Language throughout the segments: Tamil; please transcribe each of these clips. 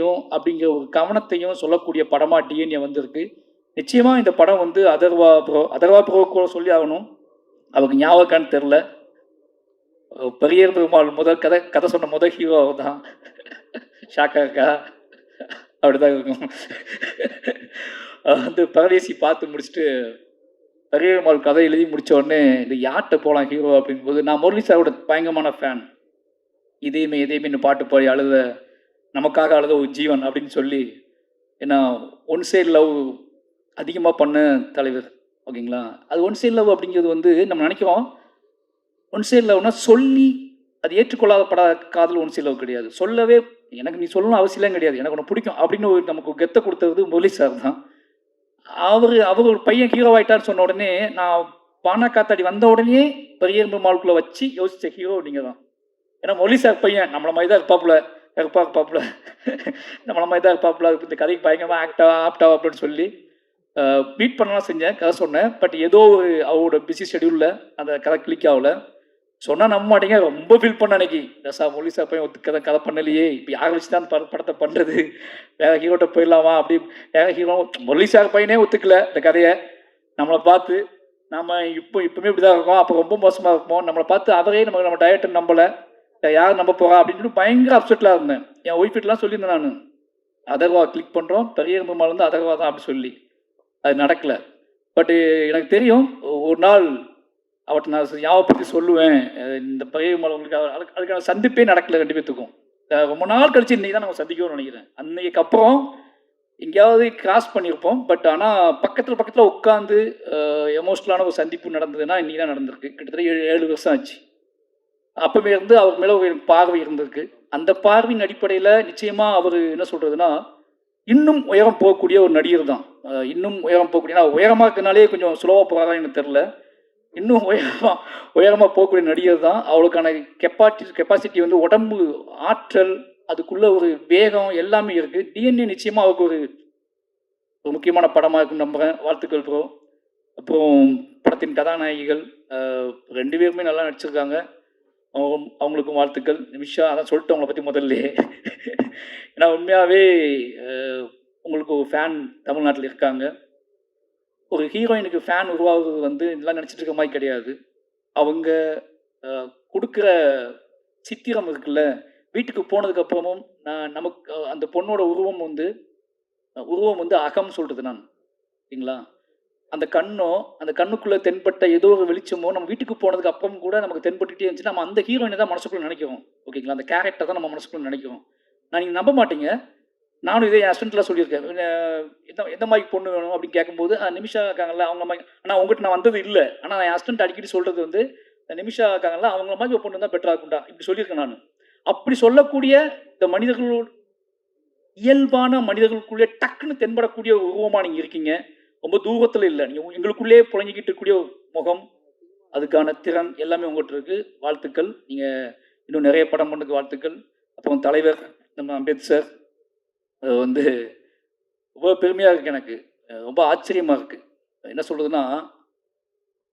கருத்தையும் அப்படிங்கிற ஒரு கவனத்தையும் சொல்லக்கூடிய படமாக டிஎன்ஏ வந்திருக்கு. நிச்சயமாக இந்த படம் வந்து அதர்வா ப்ரோ அதர்வா ப்ரோ கூட சொல்லி ஆகணும். அவருக்கு ஞாபகம்னு தெரில பெரியர் பெருமாள் முதல் கதை கதை சொன்ன முதல் ஹீரோ அவர் தான் ஷாக்கா இருக்கா? அப்படிதான் இருக்கும். வந்து பரதேசி பார்த்து முடிச்சுட்டு பெரிய பெருமாள் கதை எழுதி முடிச்ச உடனே இது யார்கிட்ட போகலாம் ஹீரோ அப்படிங்கும்போது நான் முரளி சாரோட பயங்கரமான ஃபேன் இதையுமே இதேமே பாட்டு பாடி அழுத நமக்காக அழுத ஒரு ஜீவன் அப்படின்னு சொல்லி ஏன்னா ஒன் சைடு லவ் அதிகமாக பண்ண தலைவர் ஓகேங்களா? அது ஒன் சைடு லவ் அப்படிங்கிறது வந்து நம்ம நினைக்கிறோம் ஒன் சைடு லவ்னா சொல்லி அது ஏற்றுக்கொள்ளாதப்படாத காதல் ஒன் சைடு லவ் கிடையாது. சொல்லவே எனக்கு நீ சொல்லணும் அவசியம் கிடையாது. எனக்கு ஒன்று பிடிக்கும் அப்படின்னு ஒரு நமக்கு கெத்தை கொடுத்தது முரளி சார் தான். அவர் அவர் ஒரு பையன் ஹீரோ ஆயிட்டான்னு சொன்ன உடனே நான் பானா காத்தாடி வந்த உடனே பெரிய மாலுக்குள்ளே வச்சு யோசித்த ஹீரோ நீங்கள் தான் ஏன்னா மொழி சார் பையன் நம்மள மாதிரி தான் இருப்பாப்புல. கருப்பா இருப்பாப்புல நம்மள மாதிரி தான் இருப்பாப்புல இந்த கதைக்கு பயங்கரமாக ஆக்டா ஆப்டா அப்படின்னு சொல்லி மீட் பண்ணலாம் செஞ்சேன் கதை சொன்னேன். பட் ஏதோ ஒரு அவரோட பிஸி ஷெடியூலில் அந்த கதை கிளிக் ஆகல. சொன்னால் நம்ப மாட்டேங்க ரொம்ப ஃபீல் பண்ண அன்னைக்கு. ரசா மொழி சார் பையன் ஒத்து கதை கதை பண்ணலையே. இப்போ யாரை வச்சு தான் அந்த படத்தை பண்ணுறது வேற ஹீரோட்ட போயிடலாமா? அப்படி வேற ஹீரோ மொழி சார் பையனே ஒத்துக்கல இந்த கதையை. நம்மளை பார்த்து நம்ம இப்போ இப்பவுமே இப்படி தான் இருக்கோம். அப்போ ரொம்ப மோசமாக இருப்போம் நம்மளை பார்த்து அவரே நம்ம நம்ம டயட்டை நம்பலை. யார் நம்ப போகிறா அப்படின்னு சொல்லி பயங்கர அப்செட்டில் இருந்தேன். என் ஒய்ஃப் சொல்லியிருந்தேன் நான். அதர்வா கிளிக் பண்ணுறோம் பெரிய பெருமாள் வந்து அதர்வா தான் அப்படி சொல்லி. அது நடக்கலை. பட்டு எனக்கு தெரியும் ஒரு நாள் அவர்கிட்ட நான் ஞாபகப்படுத்தி சொல்லுவேன். இந்த பெரிய பெருமாள் உங்களுக்கு அதுக்கு அதுக்கான சந்திப்பே நடக்கலை ரெண்டு பேத்துக்கும். ரொம்ப நாள் கழிச்சு இன்னைக்கு தான் நம்ம சந்திக்கணும்னு நினைக்கிறேன். அன்னைக்கு அப்புறம் எங்கேயாவது கிராஸ் பண்ணியிருப்போம். பட் ஆனால் பக்கத்தில் பக்கத்தில் உட்காந்து எமோஷ்னலான ஒரு சந்திப்பு நடந்ததுன்னா இன்னைக்கு தான் நடந்திருக்கு. கிட்டத்தட்ட ஏழு ஏழு வருஷம் ஆச்சு. அப்பவே இருந்து அவர் மேலே ஒரு பார்வை இருந்திருக்கு. அந்த பார்வையின் அடிப்படையில் நிச்சயமாக அவர் என்ன சொல்கிறதுனா இன்னும் உயரம் போகக்கூடிய ஒரு நடிகர் தான். இன்னும் உயரம் போகக்கூடிய நான் உயரமாக இருக்கனாலே கொஞ்சம் சுலவாக போகிறாரா எனக்கு தெரில இன்னும் உயரமாக உயரமாக போகக்கூடிய நடிகர் தான். அவளுக்கான கெப்பாசிட்டி கெப்பாசிட்டி வந்து உடம்பு ஆற்றல் அதுக்குள்ள ஒரு வேகம் எல்லாமே இருக்குது டிஎன்ஏ நிச்சயமாக அவருக்கு ஒரு ஒரு முக்கியமான படமாக இருக்கும் நம்புகிறேன் வாழ்த்துக்கள் ப்ரோ அப்புறம் படத்தின் கதாநாயகிகள் ரெண்டு பேருமே நல்லா நடிச்சிருக்காங்க. அவங்க அவங்களுக்கும் வாழ்த்துக்கள். நிமிஷா அதான் சொல்லிட்டு அவங்கள பற்றி முதல்ல. ஏன்னா உண்மையாகவே உங்களுக்கு ஒரு ஃபேன் தமிழ்நாட்டில் இருக்காங்க. ஒரு ஹீரோயினுக்கு ஃபேன் உருவாகுறது வந்து இதெல்லாம் நினச்சிட்டு இருக்க மாதிரி கிடையாது. அவங்க கொடுக்குற சித்திரம் இருக்குல்ல வீட்டுக்கு போனதுக்கப்புறமும் நான் நமக்கு அந்த பொண்ணோட உருவம் வந்து உருவம் வந்து அகம் சொல்கிறது நான். சரிங்களா? அந்த கண்ணோ அந்த கண்ணுக்குள்ளே தென்பட்ட ஏதோ ஒரு வெளிச்சமோ நம்ம வீட்டுக்கு போனதுக்கு அப்புறம் கூட நமக்கு தென்பட்டுட்டே இருந்துச்சு. நம்ம அந்த ஹீரோயினை தான் மனசுக்குள்ள நினைக்கிறோம். ஓகேங்களா அந்த கேரக்டர் தான் நம்ம மனசுக்குள்ளே நினைக்கிறோம். நான் நீங்கள் நம்ப மாட்டீங்க. நானும் இதே என் ஹஸ்பண்ட்லாம் சொல்லியிருக்கேன். எந்த எந்த மாதிரி பொண்ணு வேணும்? அப்படின்னு கேட்கும்போது நிமிஷா இருக்காங்கல்ல அவங்க மாதிரி. ஆனால் உங்ககிட்ட நான் வந்தது இல்லை. ஆனால் என் ஹஸ்பண்ட் அடிக்கடி சொல்கிறது வந்து நிமிஷா இருக்காங்கல்ல அவங்கள மாதிரி ஒரு பொண்ணு தான் பெட்டராக இருக்கும்டா. இப்படி சொல்லியிருக்கேன் நான். அப்படி சொல்லக்கூடிய இந்த மனிதர்களோட இயல்பான மனிதர்களுக்குள்ளே டக்குன்னு தென்படக்கூடிய ஒரு உருவமாக நீங்கள் இருக்கீங்க. ரொம்ப தூரத்தில் இல்லை. நீங்கள் எங்களுக்குள்ளே புழங்கிக்கிட்டு இருக்கக்கூடிய முகம் அதுக்கான திறன் எல்லாமே உங்கள்கிட்ட இருக்கு. வாழ்த்துக்கள். நீங்கள் இன்னும் நிறைய படம் பண்ணுறதுக்கு வாழ்த்துக்கள். அப்புறம் தலைவர் நம்ம அம்பேத்கர் அது வந்து ரொம்ப பெருமையாக இருக்கு எனக்கு. ரொம்ப ஆச்சரியமாக இருக்கு. என்ன சொல்றதுன்னா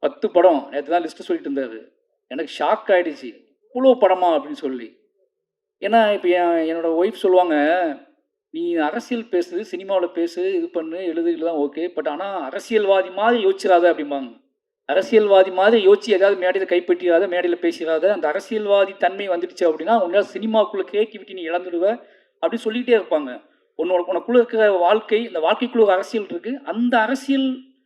பத்து படம் நேற்று தான் லிஸ்ட்டு சொல்லிட்டு இருந்தாரு. எனக்கு ஷாக் ஆயிடுச்சு. இவ்வளோ படமா அப்படின்னு சொல்லி. ஏன்னா இப்போ என் என்னோட ஒய்ஃப் சொல்லுவாங்க நீ அரசியல் பேசுது சினிமாவில் பேசு இது பண்ணு எழுது ஓகே பட் ஆனால் அரசியல்வாதி மாதிரி யோசிச்சிடாத அப்படிம்பாங்க. அரசியல்வாதி மாதிரி யோசிச்சு ஏதாவது மேடையில் கைப்பற்றிடாத மேடையில் பேசிடாத அந்த அரசியல்வாதி தன்மை வந்துடுச்சு அப்படின்னா உன்னால் சினிமாக்குள்ளே கிரியேட்டிவிட்டி நீ இழந்துடுவ அப்படி சொல்லிகிட்டே இருப்பாங்க. உன்னோட உனக்குள்ள இருக்கிற வாழ்க்கை இந்த வாழ்க்கைக்குள்ள ஒரு அரசியல் இருக்குது அந்த அரசியல்